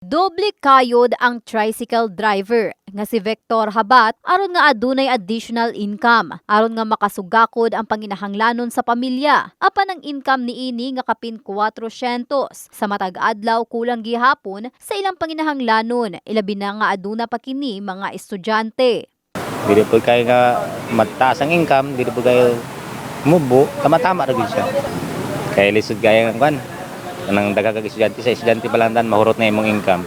Doble kayod ang tricycle driver nga si Vector Habat aron nga adunay additional income aron nga makasugakod ang panginahanglanon sa pamilya apan ang income niini nga kapin 400 sa matag adlaw kulang gihapon sa ilang panginahanglanon ilabi na nga aduna pa kini mga estudyante. Dili po kayo nga mataas ang income, dili po kayo mubo, tama-tama ra gyud siya. Kaya lisod kaya nga kwan. Kanang daghang kag estudyante sa estudyante pa lang dan mahurot na imong income.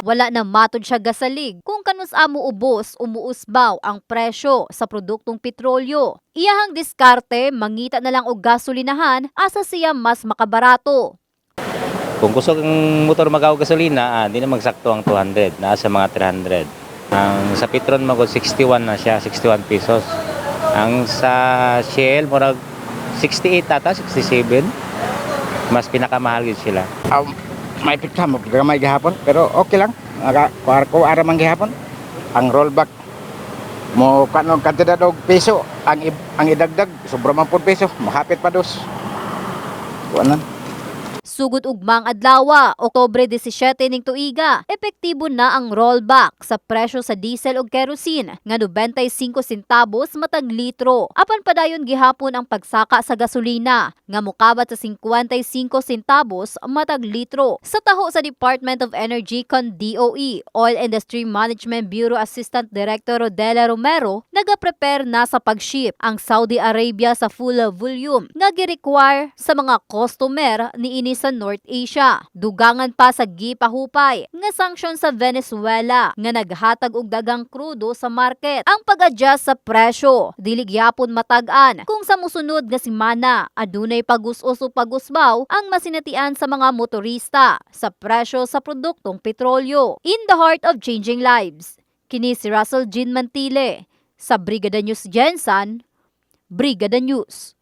Wala na matod siya gasalig kung kanus amo ubos umuusbaw ang presyo sa produktong petrolyo. Iyahang diskarte mangita na lang og gasolinahan asa siya mas makabarato. Kung gusto kang motor magaw gasolina, ah, di na magsakto ang 200, nasa mga 300. Ang sa Petron magod 61 na siya, 61 pesos. Ang sa Shell murag 68 ata, 67. Mas pinakamahal yun sila. um, may pizza mo gamay gihapon pero okay lang. Kuar ko ara man gihapon. Ang rollback mo kanon kantidad og peso ang ang idagdag sobra man pud peso mahapit pa dos. Kuanan Sugod ugmang adlaw, Oktobre 17 ning tuiga, epektibo na ang rollback sa presyo sa diesel ug kerosene nga 95 centavos matag litro. Apan padayon gihapon ang pagsaka sa gasolina nga mokabat sa 55 centavos matag litro. Sa taho sa Department of Energy kon DOE, Oil Industry Management Bureau Assistant Director Rodela Romero, nagaprepare na sa pag-ship ang Saudi Arabia sa full volume nga gi-require sa mga customer niini sa North Asia. Dugangan pa sa gipahupay nga sanksyon sa Venezuela nga naghatag og dagang krudo sa market. Ang pag-adjust sa presyo dili gyapon matag-an kung sa musunod nga semana adunay pag-us-us o pag-usbaw ang masinatian sa mga motorista sa presyo sa produktong petrolyo. In the heart of changing lives. Kini si Russell Jean Mantile sa Brigada News Jensen, Brigada News.